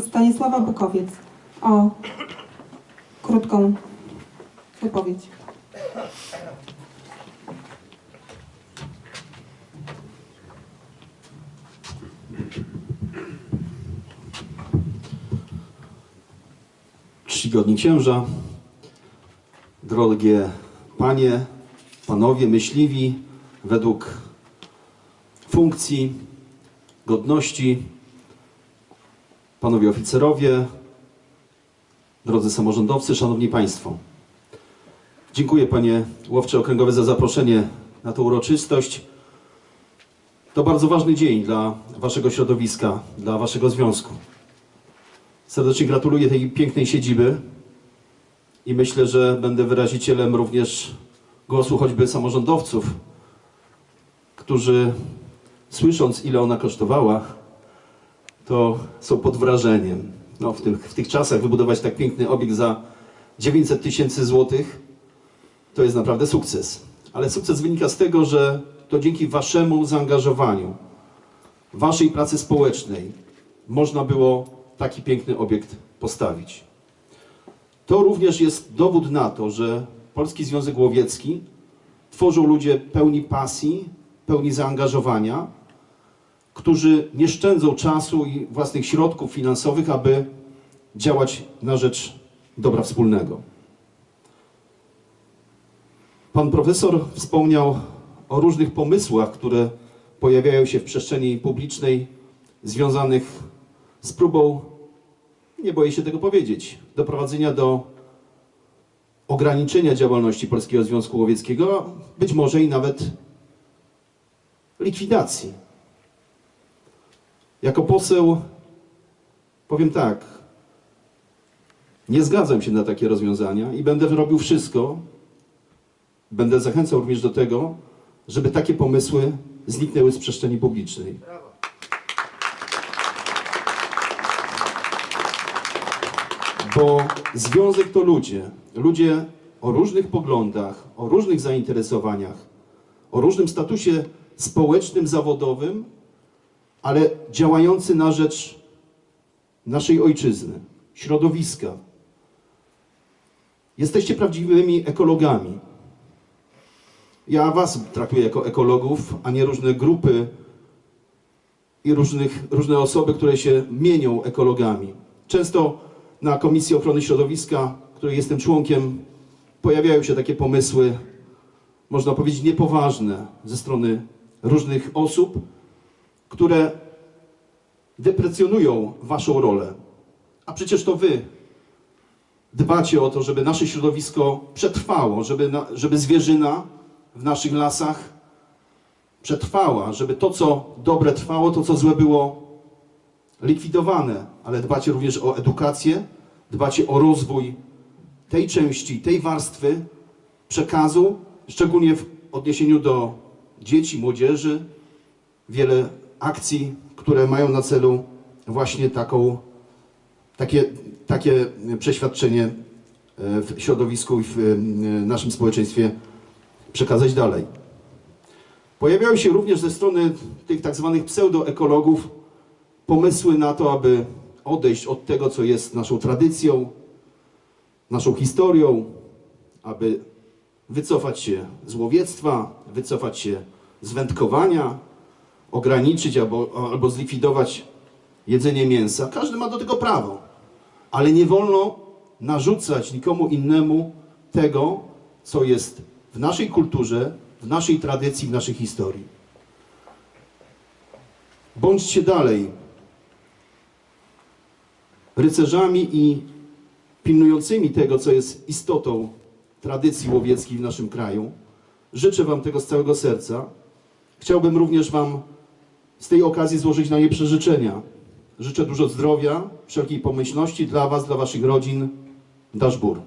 Stanisława Bukowiec o krótką wypowiedź. czcigodni księża, drogie panie, panowie myśliwi według funkcji, godności, panowie oficerowie, drodzy samorządowcy, szanowni państwo. Dziękuję panie łowcze okręgowe za zaproszenie na tę uroczystość. To bardzo ważny dzień dla waszego środowiska, dla waszego związku. Serdecznie gratuluję tej pięknej siedziby i myślę, że będę wyrazicielem również głosu choćby samorządowców, którzy słysząc ile ona kosztowała, to są pod wrażeniem. No, w, tych, w tych czasach wybudować tak piękny obiekt za 900 tysięcy złotych to jest naprawdę sukces. Ale sukces wynika z tego, że to dzięki waszemu zaangażowaniu, waszej pracy społecznej można było taki piękny obiekt postawić. To również jest dowód na to, że Polski Związek Łowiecki tworzą ludzie pełni pasji, pełni zaangażowania, którzy nie szczędzą czasu i własnych środków finansowych, aby działać na rzecz dobra wspólnego. Pan profesor wspomniał o różnych pomysłach, które pojawiają się w przestrzeni publicznej, związanych z próbą, nie boję się tego powiedzieć, doprowadzenia do ograniczenia działalności Polskiego Związku Łowieckiego, być może i nawet likwidacji. Jako poseł powiem tak, nie zgadzam się na takie rozwiązania i będę robił wszystko, będę zachęcał również do tego, żeby takie pomysły zniknęły z przestrzeni publicznej. Bo związek to ludzie. Ludzie o różnych poglądach, o różnych zainteresowaniach, o różnym statusie społecznym, zawodowym, ale działający na rzecz naszej ojczyzny, środowiska. Jesteście prawdziwymi ekologami. Ja Was traktuję jako ekologów, a nie różne grupy i różnych, różne osoby, które się mienią ekologami. Często na Komisji Ochrony Środowiska, której jestem członkiem, pojawiają się takie pomysły, można powiedzieć, niepoważne ze strony różnych osób, które deprecjonują Waszą rolę. A przecież to Wy dbacie o to, żeby nasze środowisko przetrwało, żeby, na, żeby zwierzyna w naszych lasach przetrwała, żeby to, co dobre trwało, to, co złe było likwidowane, ale dbacie również o edukację, dbacie o rozwój tej części, tej warstwy przekazu, szczególnie w odniesieniu do dzieci, młodzieży. Wiele akcji, które mają na celu właśnie taką, takie, takie przeświadczenie e, w środowisku i w e, naszym społeczeństwie przekazać dalej. Pojawiały się również ze strony tych tak zwanych pseudoekologów pomysły na to, aby odejść od tego, co jest naszą tradycją, naszą historią, aby wycofać się z łowiectwa, wycofać się z wędkowania, ograniczyć albo, albo zlikwidować jedzenie mięsa. Każdy ma do tego prawo, ale nie wolno narzucać nikomu innemu tego, co jest w naszej kulturze, w naszej tradycji, w naszej historii. Bądźcie dalej rycerzami i pilnującymi tego, co jest istotą tradycji łowieckiej w naszym kraju. Życzę Wam tego z całego serca. Chciałbym również Wam z tej okazji złożyć na nie życzenia. Życzę dużo zdrowia, wszelkiej pomyślności dla Was, dla Waszych rodzin. Dasz Bór.